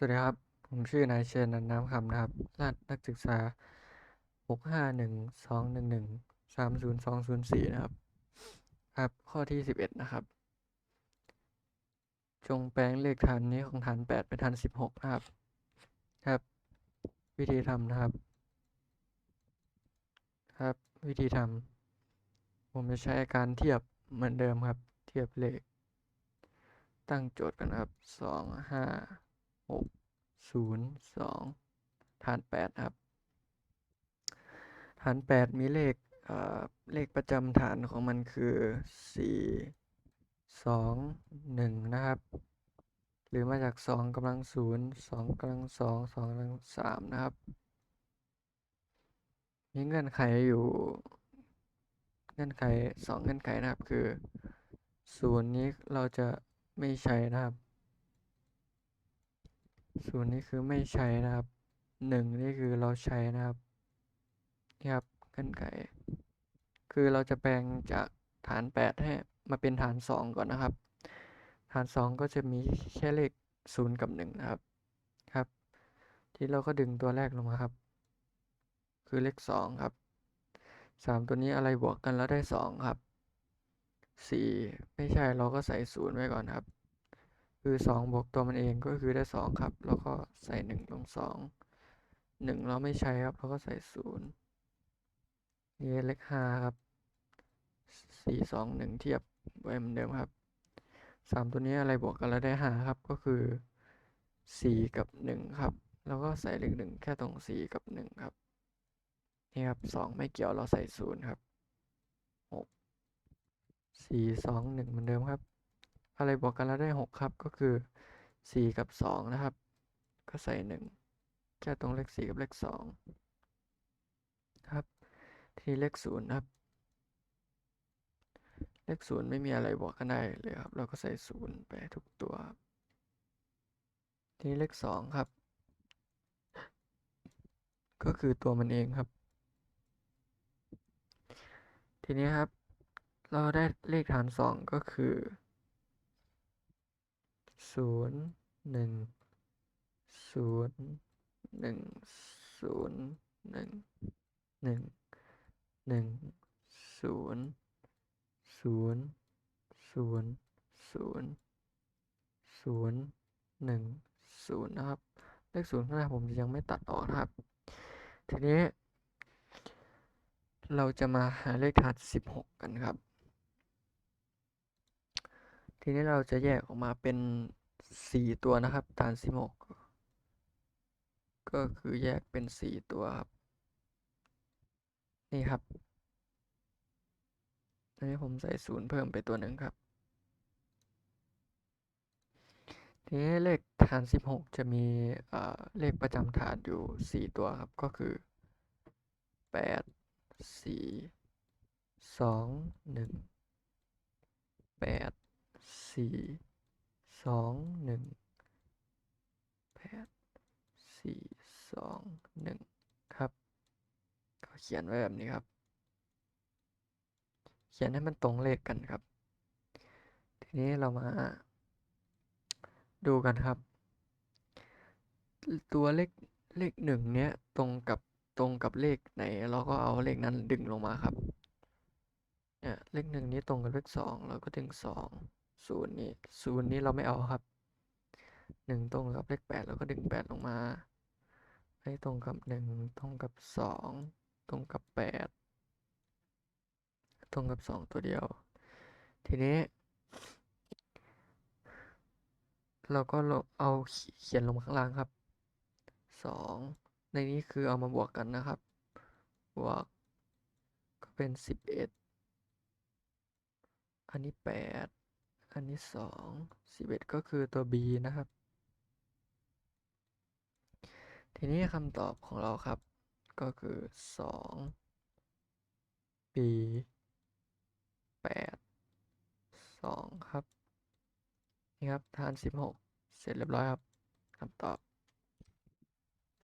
สวัสดีครับ ผมชื่อนายเชนนันน้ำคำนะครับรหัสนักศึกษาหกห้าหนึ่งสองหนึ่งหนึ่งสามศูนย์สองศูนย์สี่นะครับ ครับ ข้อที่สิบเอ็ดนะครับ จงแปลงเลขฐานนี้ของฐานแปดเป็นฐานสิบหกนะครับ ครับ วิธีทำนะครับ ครับ วิธีทำ ผมจะใช้การเทียบเหมือนเดิมครับ เทียบเลข ตั้งโจทย์กันครับสอง หกศูนย์สองฐานแปดครับ ฐานแปดมีเลขเเลขประจำฐานของมันคือสี่สองหนึ่งนะครับ หรือมาจากสองกำลังศูนย์สองกำลังสองสองกำลังสามนะครับ มีเงื่อนไขอยู่ เงื่อนไขสองเงื่อนไขนะครับคือศูนย์นี้เราจะไม่ใช้นะครับ ศูนย์นี่คือไม่ใช้นะครับหนึ่งนี่คือเราใช้นะครับนี่ครับเงื่อนไข คือเราจะแปลงจากฐานแปดให้มาเป็นฐานสองก่อนนะครับ ฐานสองก็จะมีแค่เลขศูนย์กับหนึ่งนะครับครับ ที่เราก็ดึงตัวแรกลงมาครับ คือเลขสองครับสามตัวนี้อะไรบวกกันแล้วได้สองครับสี่ไม่ใช่เราก็ใส่ศูนย์ไว้ก่อนครับ คือสองบวกตัวมันเองก็คือได้สองครับ แล้วก็ใส่หนึ่งลงสองหนึ่งเราไม่ใช้ครับ เราก็ใส่ศูนย์นี่เลขห้าครับสี่สองหนึ่งเทียบไว้เหมือนเดิมครับสามตัวนี้อะไรบวกกันแล้วได้ห้าครับ ก็คือสี่กับหนึ่งครับ แล้วก็ใส่เลขหนึ่งแค่ตรงสี่กับหนึ่งครับ นี่ครับสองไม่เกี่ยวเราใส่ศูนย์ครับหกสี่สองหนึ่งเหมือนเดิมครับ อะไรบวกกันแล้วได้หกครับ ก็คือสี่กับสองนะครับ ก็ใส่หนึ่งแค่ตรงเลขสี่กับเลขสองครับ ทีเลขศูนย์ครับ เลขศูนย์ไม่มีอะไรบวกกันได้เลยครับ เราก็ใส่ศูนย์ไปทุกตัวครับทีนี้เลขสองครับ ก็คือตัวมันเองครับ ทีนี้ครับ เราได้เลขฐานสองก็คือ ศูนย์หนึ่งศูนย์หนึ่งศูนย์หนึ่งหนึ่งหนึ่งศูนย์ศูนย์ศูนย์ศูนย์ศูนย์หนึ่งศูนย์นะครับ เลขศูนย์ข้างหน้าผมยังไม่ตัดออกนะครับ ทีนี้ เราจะมาหาเลขฐานสิบหกกันครับ ทีนี้เราจะแยกออกมาเป็นสี่ตัวนะครับ ฐานสิบหกก็คือแยกเป็นสี่ตัวครับ นี่ครับอันนี้ผมใส่ศูนย์เพิ่มไปตัวหนึ่งครับ ทีนี้เลขฐานสิบหกจะมีเลขประจำฐานอยู่สี่ตัวครับ ก็คือแปดสี่สองหนึ่งแปด สี่สองหนึ่งแปดสี่สองหนึ่งครับ ก็เขียนไว้แบบนี้ครับ เขียนให้มันตรงเลขกันครับ ทีนี้เรามาดูกันครับ ตัวเลขเลขหนึ่งเนี้ยตรงกับตรงกับเลขไหนเราก็เอาเลขนั้นดึงลงมาครับเนี่ยเลขหนึ่งนี้ตรงกับเลขสองเราก็ดึงสอง ศูนย์นี้ศูนย์นี้เราไม่เอาครับหนึ่งตรงกับเลขแปดเราก็ดึงแปดลงมาให้ตรงกับหนึ่งตรงกับสองตรงกับแปดตรงกับสองตัวเดียว ทีนี้ เราก็เอาเขียนลงข้างล่างครับสองในนี้คือเอามาบวกกันนะครับ บวกก็เป็นสิบเอ็ดอันนี้แปด อันนี้สองสิบเอ็ดก็คือตัว b นะครับ ทีนี้คำตอบของเราครับ ก็คือสอง b แปดสองครับ นี่ครับ ทานสิบหกเสร็จเรียบร้อยครับคำตอบ